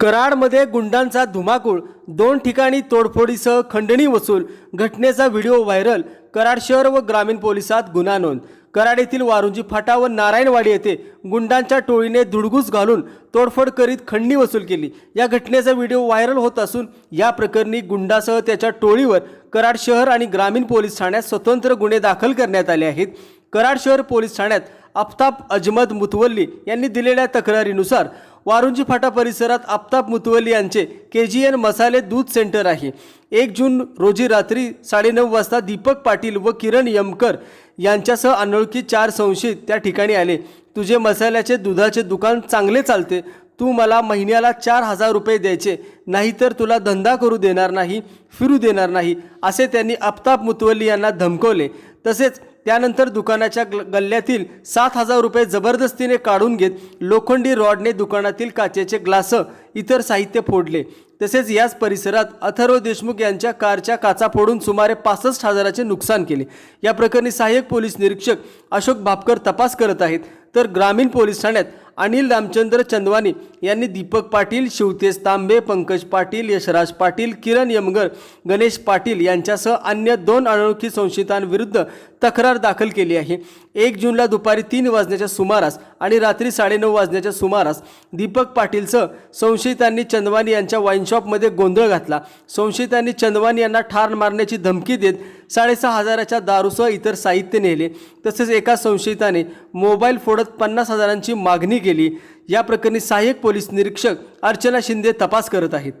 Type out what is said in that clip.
कराडमध्ये गुंडांचा धुमाकूळ दोन ठिकाणी तोडफोडीसह खंडणी वसूल घटनेचा व्हिडिओ व्हायरल कराड शहर व ग्रामीण पोलिसात गुन्हा नोंद. कराड येथील वारुंजी फाटा व नारायणवाडी येथे गुंडांच्या टोळीने धुडगूस घालून तोडफोड करीत खंडणी वसूल केली. या घटनेचा व्हिडिओ व्हायरल होत असून या प्रकरणी गुंडासह त्याच्या टोळीवर कराड शहर आणि ग्रामीण पोलीस ठाण्यात स्वतंत्र गुन्हे दाखल करण्यात आले आहेत. कराड शहर पोलीस ठाण्यात आफताब अजमद मुतवल्ली यांनी दिलेल्या तक्रारीनुसार वारुंजी फाटा परिसरात आफताब मुतवली यांचे के जी एन मसाले दूध सेंटर आहे. एक जून रोजी रात्री साडेनऊ वाजता दीपक पाटील व किरण यमकर यांच्यासह अनोळखी चार संशयित त्या ठिकाणी आले. तुझे मसाल्याचे दुधाचे दुकान चांगले चालते. तू मला महिन्याला चार हजार रुपये द्यायचे. नाहीतर तुला धंदा करू देणार नाही फिरू देणार नाही असे त्यांनी आफताब मुतवली यांना धमकवले. तसेच त्यानंतर दुकानाच्या गल्ल्यातील सात हजार रुपये जबरदस्तीने काढून घेत लोखंडी रॉडने दुकानातील काचेचे ग्लास इतर साहित्य फोडले. तसेच याच परिसरात अथर्व देशमुख यांच्या कारच्या काचा फोडून सुमारे पासष्ट हजाराचे नुकसान केले. या प्रकरणी सहाय्यक पोलीस निरीक्षक अशोक भापकर तपास करत आहेत. तर ग्रामीण पोलीस ठाण्यात अनिल रामचंद्र चंदवानी यांनी दीपक पाटील शिवतेज तांबे पंकज पाटील यशराज पाटील किरण यमगर गणेश पाटील यांच्यासह अन्य दोन अनोळखी संशयितांविरुद्ध तक्रार दाखल केली आहे. एक जूनला दुपारी तीन वाजण्याच्या सुमारास आणि रात्री साडेनऊ वाजण्याच्या सुमारास दीपक पाटीलसह संशयितांनी चंदवानी यांच्या वाईन शॉपमध्ये गोंधळ घातला. संशयितांनी चंदवानी यांना ठार मारण्याची धमकी देत साडेसहा हजाराच्या दारूसह इतर साहित्य नेले. तसेच एका संशयिताने मोबाईल फोडत पन्नास हजारांची मागणी केली. या प्रकरणी सहाय्यक पोलीस निरीक्षक अर्चना शिंदे तपास करत आहेत.